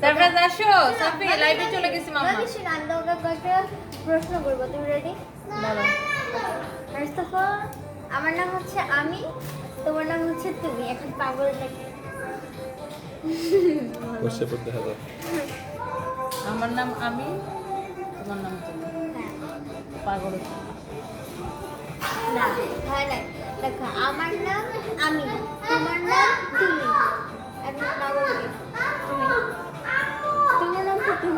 Surprise আসো সাফি লাইভে চলে গেছি মাম্মা আমি শুন আমি তোমাকে প্রশ্ন করব তুমি রেডি বলো ফার্স্ট অফ অল আমার নাম হচ্ছে আমি তোমার নাম হচ্ছে তুমি। এখন পাগল নাকি? বসে পড়তে হবে। আমার নাম আমি তোমার নাম তুমি। হ্যাঁ পাগল না হয় না দেখো আমার নাম আমি তোমার নাম তুমি। এখন পাগল তুমি তোমার নাম তো তুমি মানে তুমি কি পাগল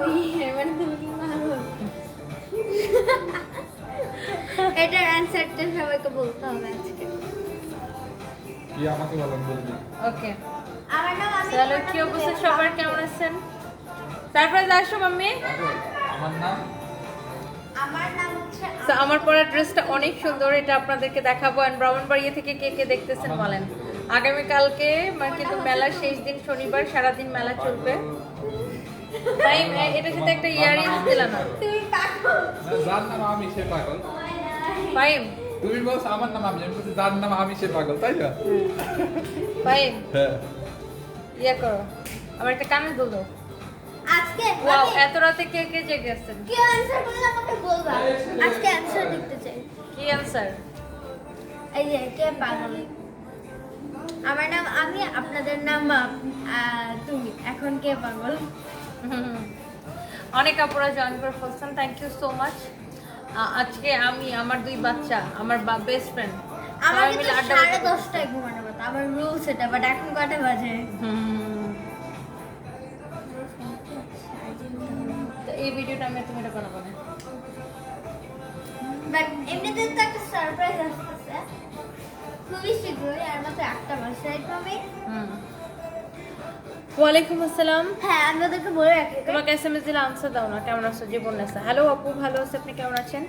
এটার অ্যান্সারটা সবাইকে বলতে হবে আজকে। কি আমাকে বলেন বলবি ওকে আমার নাম আমি তাহলে কি নাম অবস্থা সবার কেমন আছেন? সারপ্রাইজ আসো মাম্মি। আমার নাম? আমার নাম হচ্ছে পরা ড্রেসটা অনেক সুন্দর এটা আপনাদেরকে দেখাবো। এন্ড ব্রাহ্মণবাড়িয়া থেকে কে কে দেখতেছেন বলেন। আগামীকালকে মানে কিন্তু মেলার শেষ দিন শনিবার সারাদিন মেলা চলবে। তাই এটার সাথে একটা ইয়ারিংস দিলাম না তুমি পাগল যার নাম আমি সে পাগল। ফাইম তুমি বলছো আমার নাম আমি আমি বলছি যার নাম আমি সে পাগল তাই না ফাইম হ্যাঁ। ইয়ে করো আমার একটা কানে দুল দাও আজকে ওয়াও এত রাতে কে কে জেগে আছেন? কি অ্যানসার বললে আমাকে বলবা? আজকে অ্যানসার লিখতে চাই। কি অ্যান্সার এই যে কে পাগল? আমার নাম আমি আপনাদের নাম আহ, তুমি এখন কে পাগল? অনেক আপুরা জয়েন করে ফেলছেন থ্যাংক ইউ সো মাচ আজকে আমি আমার দুই বাচ্চা আমার বেস্ট ফ্রেন্ড আমার কিন্তু সাড়ে দশটায় ঘুমানো কথা আমার রুলস এটা বাট এখন কটা বাজে? তো এই ভিডিওটা আমি তুমি এটা বানাবো না। বাট এমনিতে তো একটা সারপ্রাইজ আসতেছে। খুবই শীঘ্রই আর মাত্র একটা মাস রাইট মামি হুম। ওয়ালাইকুম আসসালাম। হ্যাঁ আমি ওদেরকে বলে রাখি তোমাকে এস এম এস দিলে আনসার দাও না কেমন আছো? জীবন নেসা হ্যালো আপু ভালো আছে আপনি কেমন আছেন?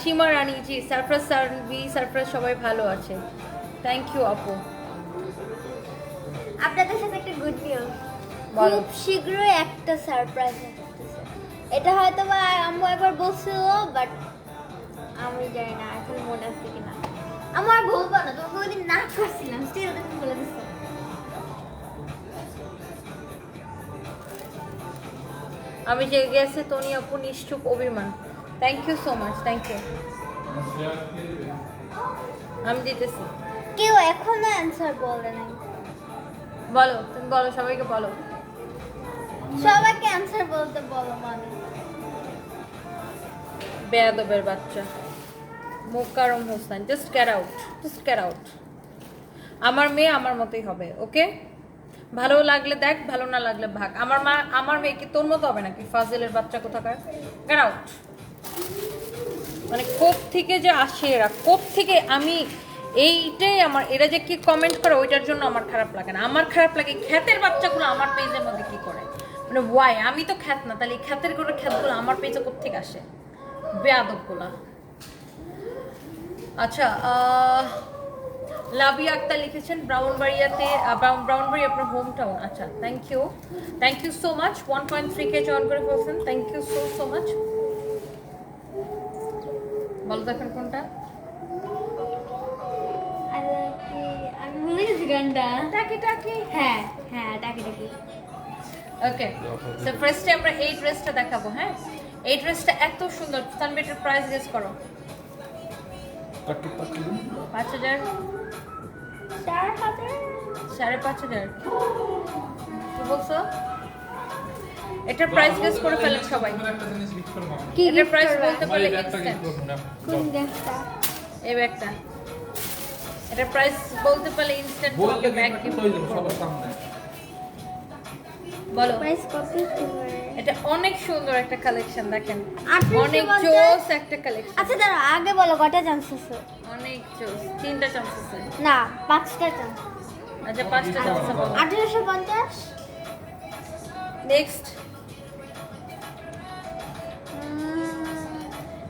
সীমা রানী জি সারপ্রাইজ সার্ভি সারপ্রাইজ সবাই ভালো আছে। থ্যাংক ইউ আপু। আপনাদের সাথে একটা গুড নিউজ খুব শীঘ্রই একটা সারপ্রাইজ এটা হয়তো বা আম্মু একবার বলছিল বাট আমি জানি না এখন মনে আছে কিনা। আমার বলব না তোমাকে ওই দিন না করছিলাম স্টিল বলে আমি যে গেছে তনি আপু নিশ্চুপ অভিমান। Thank you so much thank you আমি দিতেছি। কেউ এখনও অ্যান্সার বলে নাই। বলো তুমি বলো সবাইকে বলো। সবাইকে অ্যান্সার বলতে বলো মানে বেয়াদবের বাচ্চা। Mokarram Hossain just care out just care out আমার মেয়ে আমার মতোই হবে ওকে ভালো লাগলে দেখ, ভালো না লাগলে ভাগ। আমার মা, আমার মেয়ে কি তোর মতো হবে নাকি? ফাজিলের বাচ্চা কোথাকার? আউট মানে কোপ থেকে যে আসে এরা, কোপ থেকে আমি এইটাই আমার, এরা যে কি কমেন্ট করে, ওইটার জন্য আমার খারাপ লাগে না। আমার খারাপ লাগে খ্যাতের বাচ্চাগুলো আমার পেজের মধ্যে কি করে? মানে ওয়াই আমি তো খ্যাত না, তাহলে এই খ্যাতের করে খ্যাতগুলো আমার পেজে থেকে আসে? বেয়াদবগুলা। আচ্ছা লাবিয়া আক্তার লিখেছেন ব্রাউনবাড়িয়াতে ব্রাউন ব্রাউনবাড়ি আপনার হোম টাউন আচ্ছা thank you thank you so much one point three K join করে ফেলছেন। Thank you so so much বলো তো এখন কোনটা? আমি ভুলে গেছি গানটা। টাকি টাকি। হ্যাঁ হ্যাঁ টাকি টাকি। ওকে ফার্স্টে আমরা এই ড্রেসটা দেখাবো হ্যাঁ? এই ড্রেসটা এত সুন্দর। সানবেটের প্রাইস গেস করো। পাঁচ হাজার। চার হাজার। সাড়ে পাঁচ হাজার। কি বলছো? এটা প্রাইস গেস করে ফেলেন সবাই। কি এটা প্রাইস বলতে পারলে ব্যাগটা এই ব্যাগটা এটা প্রাইস বলতে ইনস্ট্যান্ট ব্যাগ সবার সামনে। বলো। প্রাইস কত এটা অনেক সুন্দর একটা কালেকশন দেখেন। আঠারোশো অনেক জোস একটা কালেকশন আচ্ছা দাঁড়া আগে বলো কটা আছে অনেক জোস তিনটা চান্স আছে? না পাঁচটা চান্স আচ্ছা পাঁচটা চান্স আঠেরোশো পঞ্চাশ। নেক্সট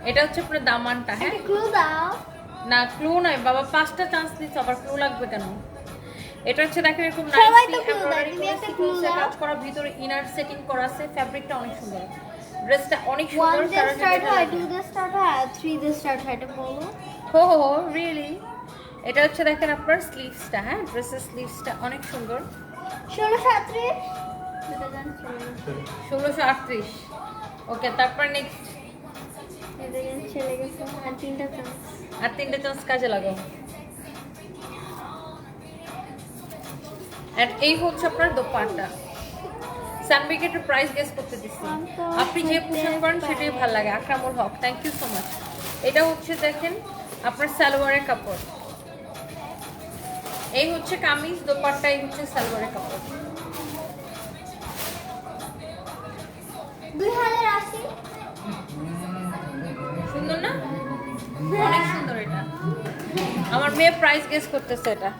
এটা হচ্ছে পুরো দামানটা হ্যাঁ? ক্লু দাও। না ক্লু নয় বাবা পাঁচটা চান্স দিচ্ছ আবার ক্লু লাগবে কেন? এটা হচ্ছে দেখেন এরকম। কাজ করা ভিতরে ইনার সেটিং করা আছে ফ্যাব্রিকটা অনেক সুন্দর। ড্রেসটা অনেক সুন্দর কারণ স্টার্ট হয় টু দিয়ে স্টার্ট হয় থ্রি দিয়ে স্টার্ট হয় এটা বলো। হো হো হো রিয়েলি এটা হচ্ছে দেখেন আপনার স্লিভসটা হ্যাঁ? ড্রেসের স্লিভসটা অনেক সুন্দর। ষোলো সাঁত্রিশ এটা জান চলে গেছে ষোলোশো আটত্রিশ। ওকে তারপর নেক্সট আর তিনটা চান্স আর কাজে লাগাও। এন্ড এই হচ্ছে আপনার দোপাট্টা। সানবিকে প্রাইস গেস করতে দিচ্ছি। আপনি যে পোশাক করেন সেটাই ভালো লাগে। Akramul Haque thank you so much এটা হচ্ছে দেখেন আপনার সালোয়ারের কাপড়। এই হচ্ছে কামিজ, দোপাট্টা, এই হচ্ছে সালোয়ারের কাপড়। সুন্দর না? অনেক সুন্দর এটা। আমার মেয়ে প্রাইস গেস করতেছে এটা।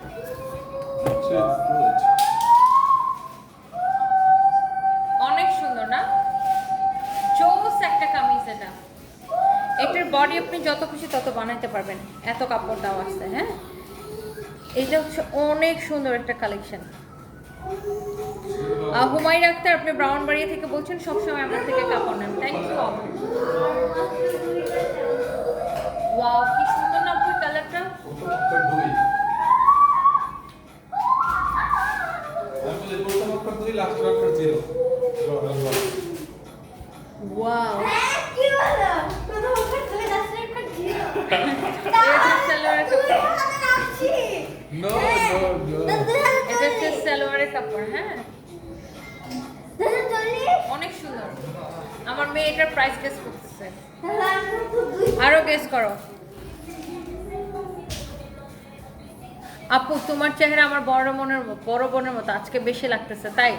যত খুশি তত বানাইতে পারবেন। এত কাপড় দাও আসতে হ্যাঁ? এইটা হচ্ছে অনেক সুন্দর একটা কালেকশন হুমায়ুন আক্তার, আপনি ব্রাউন বাড়িয়া থেকে বলছেন, সবসময় আমার থেকে কাপড় নেন। থ্যাংক ইউ কি বড় মনের বড় বোনের মতো, আজকে বেশি লাগতেছে, তাই?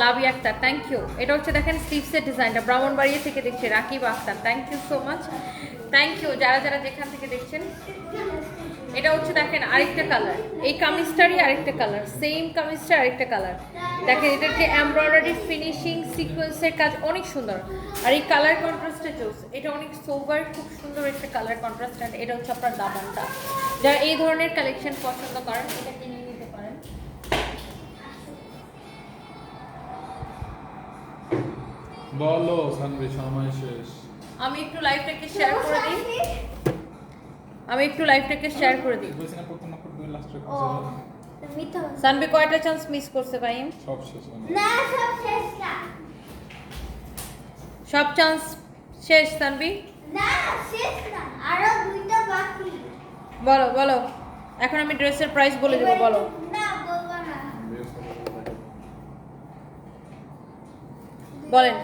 লাভি আক্তার থ্যাংক ইউ এটা হচ্ছে দেখেন স্টিভসের ডিজাইনটা ব্রাহ্মণবাড়িয়া থেকে দেখছি, Rakib Akter thank you so much thank you যারা যারা যেখান থেকে দেখছেন। এটা হচ্ছে দেখেন আরেকটা কালার এই কামিজটারই আরেকটা কালার সেম কামিজটা আরেকটা কালার দেখেন এটার যে এমব্রয়ডারি ফিনিশিং সিকোয়েন্সের কাজ, অনেক সুন্দর। আর এই কালার কন্ট্রাস্টে চলছে, এটা অনেক সোভার খুব সুন্দর একটা কালার কন্ট্রাস্ট এটা হচ্ছে আপনার দাবানটা। যারা এই ধরনের কালেকশন পছন্দ করেন, এটা বলো সানবি সময় শেষ। আমি একটু লাইভটাকে শেয়ার করে দিই। আমি একটু লাইভটাকে শেয়ার করে দিই। বলছি না প্রথম না করতে লাস্ট বলছি। সানবি কয়টা চান্স মিস করছে ভাই সব শেষ না, সব শেষ না। সব চান্স শেষ সানবি? না, শেষ না। আরও দুইটা বাকি। বলো বলো। এখন আমি ড্রেসের প্রাইস বলে দেবো বলো। না, বলব না। বলেন।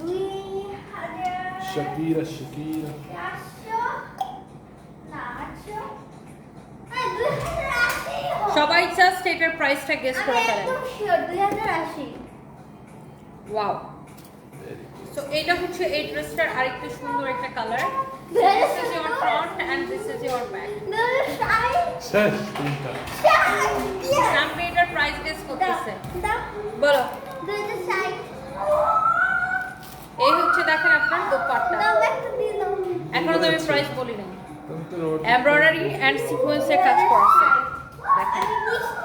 দুই হাজার আশি হবে। সবাই জাস্ট এটার প্রাইসটা গেস আমি করে ফেলেন। ওয়াও সো এটা হচ্ছে এই ড্রেসটার আরেকটু সুন্দর একটা colour this is your front and this is your back শেষ তিনটা ষাট, এটার প্রাইস গেস করতেছে। বলো। এই হচ্ছে দেখেন আপনার দোপাট্টা। এখনও তো আমি প্রাইস বলি রোড এমব্রয়ডারি এন্ড সিকোয়েন্সের কাজ করেছে।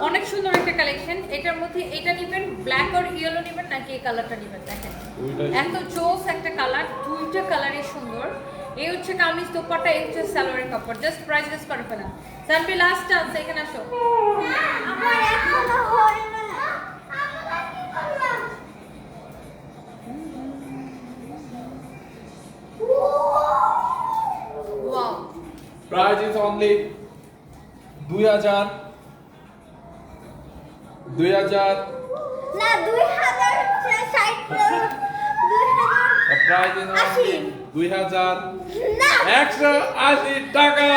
অনেক সুন্দর একটা কালেকশন এটার মধ্যে এটা নেবেন ব্ল্যাক আর ইয়েলো নেবেন নাকি এই কালারটা নেবেন? দেখেন। এত চোস একটা কালার দুইটা কালারই সুন্দর। এই হচ্ছে কামিজ দোপাট্টা এই হচ্ছে সালোয়ারের কাপড়। জাস্ট প্রাইস গেস করে ফেলেন। সানবি লাস্ট চান্স এখানে আসো। আমার এখনও হয় অনলি দুই হাজার দুই হাজার। না, দুই হাজার ষাট, দুই হাজার প্রাইস ইজ অনলি দুই হাজার। না, একশো আশি টাকা।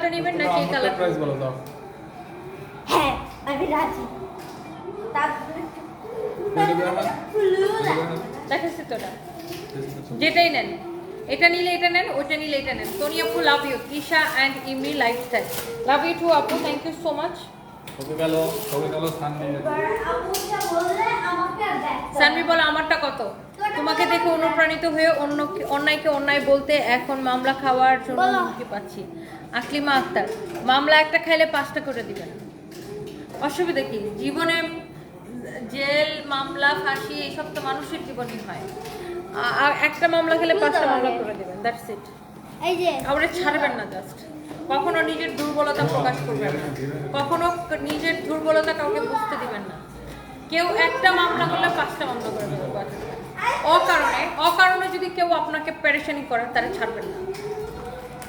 কালারটা নেবেন নাকি এই কালারটা। প্রাইস বলো দাও। হ্যাঁ, আমি রাজি। না? না? দেখাচ্ছি তো যেটাই নেন। এটা নিলে এটা নেন ওটা নিলে এটা নেন। সোনি আপু love you Isha and Imri lifestyle love you too আপু। Thank you so much Sanvi বলো আমারটা কত? তোমাকে দেখে অনুপ্রাণিত হয়ে অন্য অন্যায়কে অন্যায় বলতে এখন মামলা খাওয়ার জন্য। হুমকি পাচ্ছি। আকলিমা আক্তার মামলা একটা খাইলে পাঁচটা করে দিবেন অসুবিধা কি? জীবনে জেল মামলা ফাঁসি এইসব তো মানুষের জীবনই হয়। আর একটা মামলা খেলে পাঁচটা মামলা করে দিবেন দ্যাটস ইট এই যে আমরা ছাড়বেন না জাস্ট কখনো নিজের দুর্বলতা প্রকাশ করবেন না। কখনো নিজের দুর্বলতা কাউকে বুঝতে দিবেন না। কেউ একটা মামলা করলে পাঁচটা মামলা করে দেবে বাস। অকারণে অকারণে যদি কেউ আপনাকে প্যারেশানি করে তাহলে ছাড়বেন না।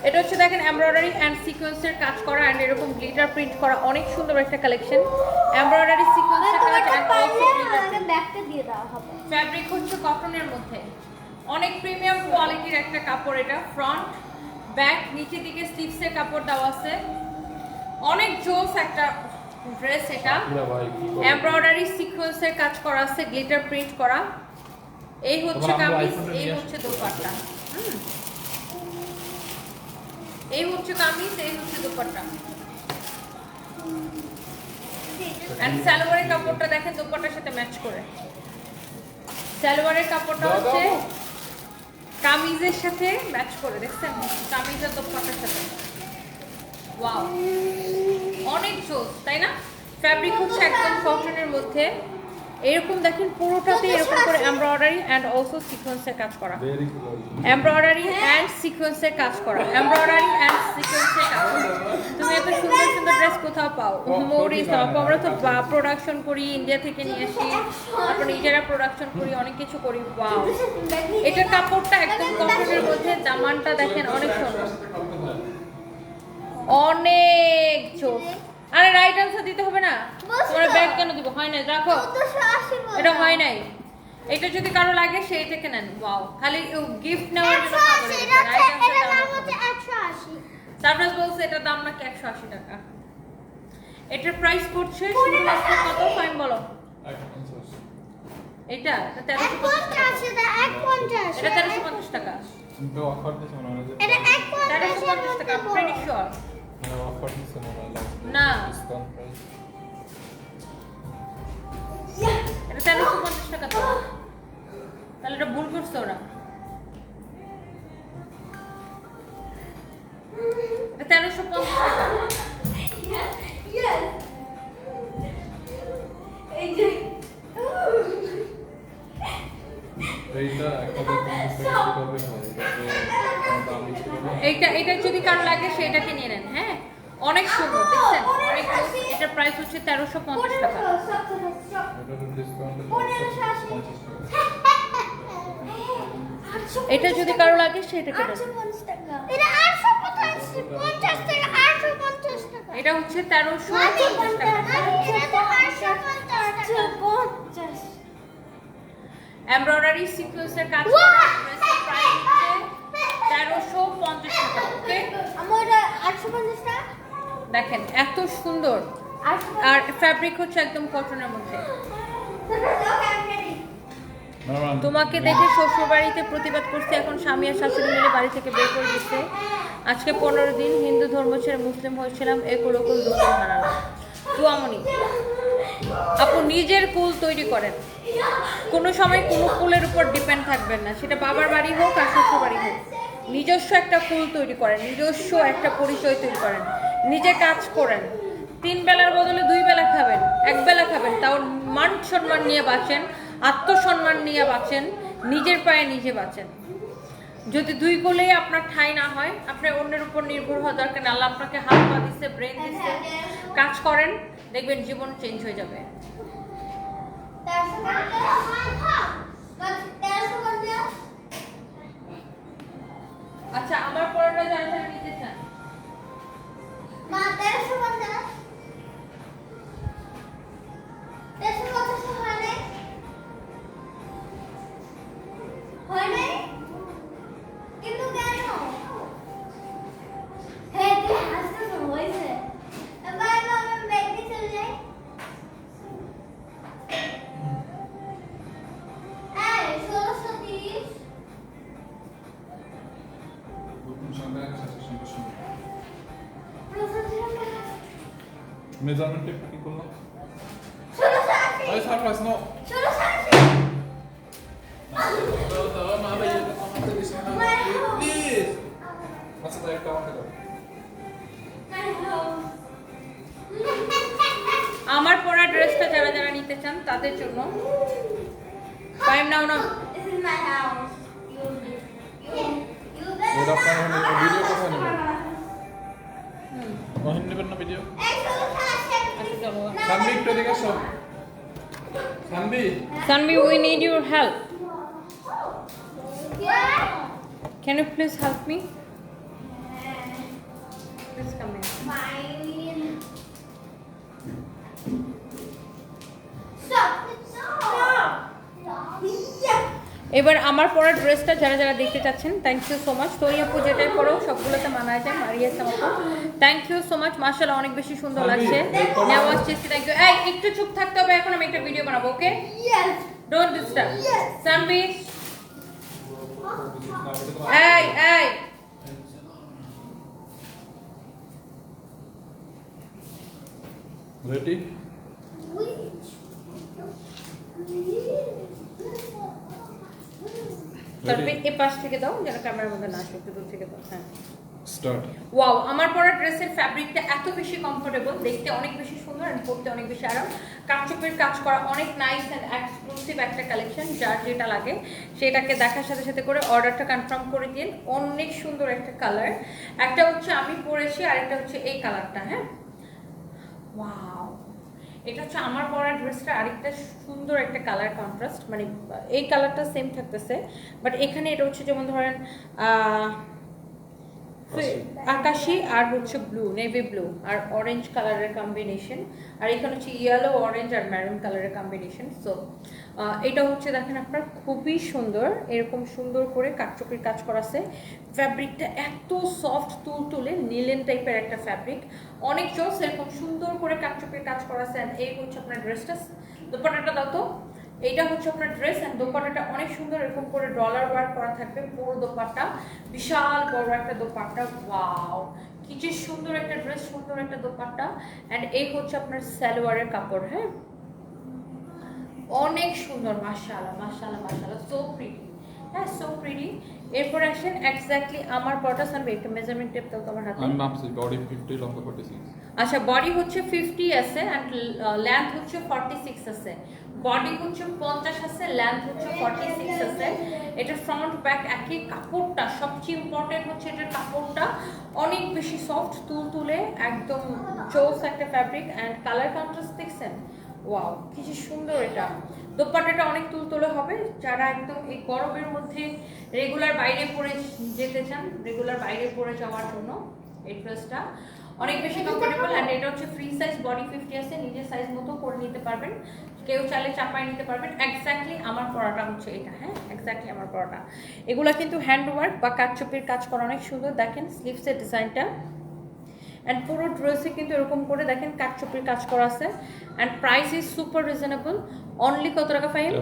এটা হচ্ছে দেখেন এমব্রয়ডারি অ্যান্ড সিকোয়েন্সের কাজ করা অ্যান্ড এরকম গ্লিটার প্রিন্ট করা অনেক সুন্দর একটা কালেকশন এমব্রয়ডারি সিকোয়েন্সের কাজ ফ্যাব্রিক হচ্ছে কটনের মধ্যে। অনেক প্রিমিয়াম কোয়ালিটির একটা কাপড় এটা ফ্রন্ট ব্যাক নিচের দিকে স্লিভসের কাপড় দেওয়া আছে। অনেক জোস একটা ড্রেস এটা? এমব্রয়ডারি সিকোয়েন্সের কাজ করা আছে গ্লিটার প্রিন্ট করা। এই হচ্ছে কামিজ এই হচ্ছে দোপাট্টা। হুম। এই হচ্ছে কামিজ এই হচ্ছে দোপাট্টা। এন্ড সালোয়ারের কাপড়টা দেখেন দোপাট্টার সাথে ম্যাচ করে। সালোয়ারের কাপড়টা হচ্ছে কামিজের সাথে ম্যাচ করে দেখছেন? কামিজের দোপাট্টার সাথে। ওয়াও অনেক জোস তাই না? ফ্যাব্রিক হচ্ছে একদম কটনের মধ্যে। এরকম দেখেন পুরোটাতে এরকম করে এমব্রয়ডারি অ্যান্ড অলসো সিকোয়েন্সের কাজ করা. এমব্রয়ডারি অ্যান্ড সিকোয়েন্সের কাজ করা। এমব্রয়ডারি অ্যান্ড সিকোয়েন্সের কাজ করা। তুমি এত সুন্দর সুন্দর ড্রেস কোথাও পাও। মৌরি সব আমরা তো প্রোডাকশন করি ইন্ডিয়া থেকে নিয়ে আসি তারপর নিজেরা প্রোডাকশন করি অনেক কিছু করি। ওয়াও এটার কাপড়টা একদম কটনের মধ্যে জামানটা দেখেন অনেক সুন্দর। অনেক চোখ। আরে রাইট আনসার দিতে হবে না। তোমার ব্যাগ কেন দিব? হয় না রাখো। এটা হয় নাই। এটা যদি কারও লাগে সেই থেকে নেন। ওয়াও খালি গিফট নেওয়ার জন্য একশো আশি সারপ্রাইজ বলছে এটার দাম নাকি একশো আশি টাকা? এটার প্রাইস পড়ছে শুধুমাত্র কত? ফাইন বলো। এটা এটা তেরোশো পঞ্চাশ টাকা। এটা এক পঞ্চাশ। এটা তেরোশো পঞ্চাশ টাকা। মনে হয় এটা তেরোশো পঞ্চাশ টাকা মধ্যে না। এটা তেরোশো পঞ্চাশ টাকা তো। তাহলে ভুল করছে ওরা। তেরোশো পঞ্চাশ টাকা। এইটা এটা যদি কারও লাগে সেটাকে নিয়ে নেন হ্যাঁ? অনেক সুন্দর দেখছেন অনেক সুন্দর। এটার প্রাইস হচ্ছে তেরোশো পঞ্চাশ টাকা এটা তো discount এ পনেরোশো আশি। 50 টাকা। আটশো এটা যদি কারও লাগে সেটা আটশো এটা এটা হচ্ছে তেরোশো পঞ্চাশ টাকা এটা এমব্রয়ডারি সিকোয়েন্সের কাজ Wow! ড্রেসের প্রাইস হচ্ছে তেরোশো পঞ্চাশ টাকা ওকে আমার এটা আটশো পঞ্চাশ টাকা দেখেন, এত সুন্দর। আর ফ্যাব্রিক হচ্ছে একদম কটনের মধ্যে। তোমাকে দেখে শ্বশুর বাড়িতে প্রতিবাদ করছে, এখন স্বামী আর শাশুড়ি মিলে বাড়ি থেকে বের করে দিচ্ছে। আজকে পনেরো দিন হিন্দু ধর্ম ছেড়ে মুসলিম হয়েছিলাম এ কুলকুল দুঃখ হারালাম তুয়ামনি আপু নিজের কুল তৈরি করেন। কোনো সময় কোনো কুলের উপর ডিপেন্ড থাকবেন না। সেটা বাবার বাড়ি হোক আর শ্বশুর বাড়ি হোক। নিজস্ব একটা কুল তৈরি করেন, নিজস্ব একটা পরিচয় তৈরি করেন। নিজে কাজ করেন। তিন বেলার বদলে দুই বেলা খাবেন, এক বেলা খাবেন। তাও মান সম্মান নিয়ে বাঁচেন, আত্মসম্মান নিয়ে বাঁচেন, নিজের পায়ে নিজে বাঁচেন। যদি দুই গোলেই আপনার ঠাঁই না হয়, আপনার অন্যের উপর নির্ভর হওয়া দরকার আল্লাহ আপনাকে হাত পা দিচ্ছে ব্রেন দিচ্ছে কাজ করেন, দেখবেন জীবন চেঞ্জ হয়ে যাবে। আচ্ছা আমার পড়াটা যারা হয় নাই? কিন্তু কেন? মেজারমেন্ট টেপ কি করলাম ষোলোশো আশি আরে সারপ্রাইজ নো ষোলোশো আশি প্লিজ আচ্ছা তাই একটা আমাকে আমার পরা ড্রেসটা যারা যারা নিতে চান তাদের জন্য। টাইম নাও না ভিডিও কোথায় নেবেন নেবেন না ভিডিও এই ষোলোশো আশি আচ্ছা চলো সানবি একটু এদিকে আসো সানবি Sanvi, we need your help. Yeah. Can you please help me? Please come in. Fine. Stop. Stop. এবার আমার পরা ড্রেসটা যারা যারা দেখতে চাচ্ছেন থ্যাংক ইউ সো মাচ তোই আপু যেটাই পরো সবগুলোতে মানায় যায় মারিয়া আপু thank you so much Marshal অনেক বেশি সুন্দর লাগছে। দেখো। নেওয়া চেষ্টা থ্যাংক ইউ এই একটু চুপ থাকতে হবে এখন আমি একটা ভিডিও বানাবো ওকে. Don't disturb. সানভি এই এই। রেডি তারপরে এ পাশ থেকে দাও যেন ক্যামেরার মধ্যে না আসে একটু দূর থেকে দাও হ্যাঁ। স্টার্ট ওয়াও আমার পরা ড্রেসের ফ্যাব্রিকটা এত বেশি কমফোর্টেবল দেখতে অনেক বেশি সুন্দর আর পরতে অনেক বেশি আরাম। কাপচুপের কাজ করা অনেক নাইস অ্যান্ড এক্সক্লুসিভ একটা কালেকশন যার যেটা লাগে সেটাকে দেখার সাথে সাথে করে অর্ডারটা কনফার্ম করে দিন অনেক সুন্দর একটা কালার একটা হচ্ছে আমি পরেছি আর একটা হচ্ছে এই কালারটা হ্যাঁ। ওয়াও এটা হচ্ছে আমার পরা ড্রেসটা আরেকটা সুন্দর একটা কালার কন্ট্রাস্ট মানে এই কালারটা সেম থাকতেছে বাট এখানে এটা হচ্ছে যেমন ধরেন আকাশি আর হচ্ছে ব্লু নেভি ব্লু আর অরেঞ্জ কালারের কম্বিনেশন আর এখানে হচ্ছে ইয়েলো অরেঞ্জ আর ম্যারুন কালারের কম্বিনেশন সো এটা হচ্ছে দেখেন আপনার খুবই সুন্দর এরকম সুন্দর করে কাঠচুপির কাজ করা আছে। ফ্যাব্রিকটা এত সফট তুল তুলে নীলেন টাইপের একটা ফ্যাব্রিক অনেক জোস এরকম সুন্দর করে কাঠচুপির কাজ করা আছে। এই হচ্ছে আপনার ড্রেসটা দোপাটাটা দাও তো। এইটা হচ্ছে আপনার ড্রেস অ্যান্ড দোপাট্টাটা অনেক সুন্দর, এরকম করে ডলার ওয়ার্ক করা থাকবে পুরো দোপাট্টা। বিশাল বড় একটা দোপাট্টা ওয়াও কি যে সুন্দর একটা ড্রেস সুন্দর একটা দোপাট্টা। অ্যান্ড এই হচ্ছে আপনার সালোয়ারের কাপড় হ্যাঁ? অনেক সুন্দর, মাশাআল্লাহ মাসা মাশাআল্লাহ সো প্রিটি হ্যাঁ সো প্রিটি এরপর আসেন এক্স্যাক্টলি আমার বটা সানবে একটা মেজারমেন্ট টেপ দাও তোমার হাতে। আমি মাপছি বডি 50 লম্বা 46 আচ্ছা বডি হচ্ছে ফিফটি আছে অ্যান্ড লেন্থ হচ্ছে ফর্টি সিক্স আছে। বডি হচ্ছে পঞ্চাশ আছে লেন্থ হচ্ছে ফর্টি সিক্স আছে। এটা ফ্রন্ট ব্যাক একই কাপড়টা সবচেয়ে ইম্পর্টেন্ট হচ্ছে এটার কাপড়টা। অনেক বেশি সফট তুল তুলে একদম চৌস একটা ফ্যাব্রিক এন্ড কালার কন্ট্রাস্ট দেখছেন? ওয়াও কি সুন্দর এটা। দোপাট্টাটা অনেক তুলতুলে হবে। যারা একদম এই গরমের মধ্যে রেগুলার বাইরে পরে যেতে চান রেগুলার বাইরে পরে যাওয়ার জন্য এই ড্রেসটা। অনেক বেশি কমফোর্টেবল অ্যান্ড এটা হচ্ছে ফ্রি সাইজ বডি ফিফটি আছে, নিজের সাইজ মতো করে নিতে পারবেন। কেউ চাইলে চাপায় নিতে পারবেন। এক্স্যাক্টলি আমার পড়াটা হচ্ছে এটা হ্যাঁ? এক্স্যাক্টলি আমার পড়াটা এগুলো কিন্তু হ্যান্ড ওয়ার্ক বা কাঠচুপির কাজ করা অনেক সুন্দর। দেখেন স্লিভসের ডিজাইনটা অ্যান্ড পুরো ড্রেসে কিন্তু এরকম করে দেখেন কাঠচুপির কাজ করা আছে। And price is super reasonable only কত টাকা ফাইন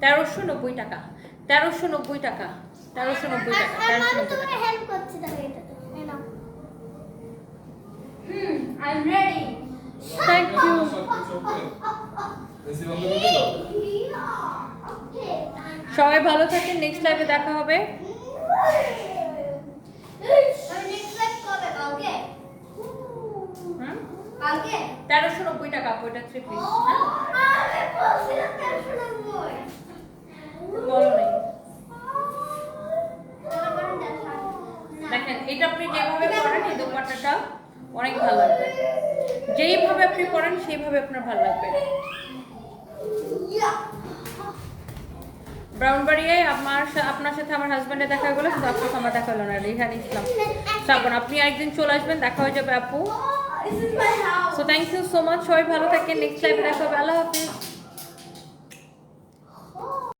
তেরোশো নব্বই। টাকা। তেরোশো নব্বই টাকা। তেরোশো নব্বই টাকা। তেরোশো নব্বই সবাই ভালো থাকেন নেক্সট লাইভে দেখা হবে। আমি নেক্সট লাইভ কবে? কালকে? হুম কালকে? তেরোশো নব্বই টাকা ওইটা থ্রি পিস আমি বলছিলাম তেরোশো নব্বই। বলো নেই। তাহলে বরং দেখা দেখেন এটা আপনি যেভাবে পরেন এই দোপাট্টাটা অনেক ভালো লাগবে। যেইভাবে আপনি পরেন সেইভাবে আপনার ভালো লাগবে। ব্রাউনবাড়িয়ায় আমার আপনার সাথে আমার হাজব্যান্ডের দেখা গেলো কিন্তু আপনার আমার দেখা হলো না রিহান ইসলাম। শ্রাবণ আপনি একদিন চলে আসবেন দেখা হয়ে যাবে আপু। So thank you so much সবাই ভালো থাকেন। নেক্সট লাইভে দেখা হবে। আল্লাহ হাফিজ।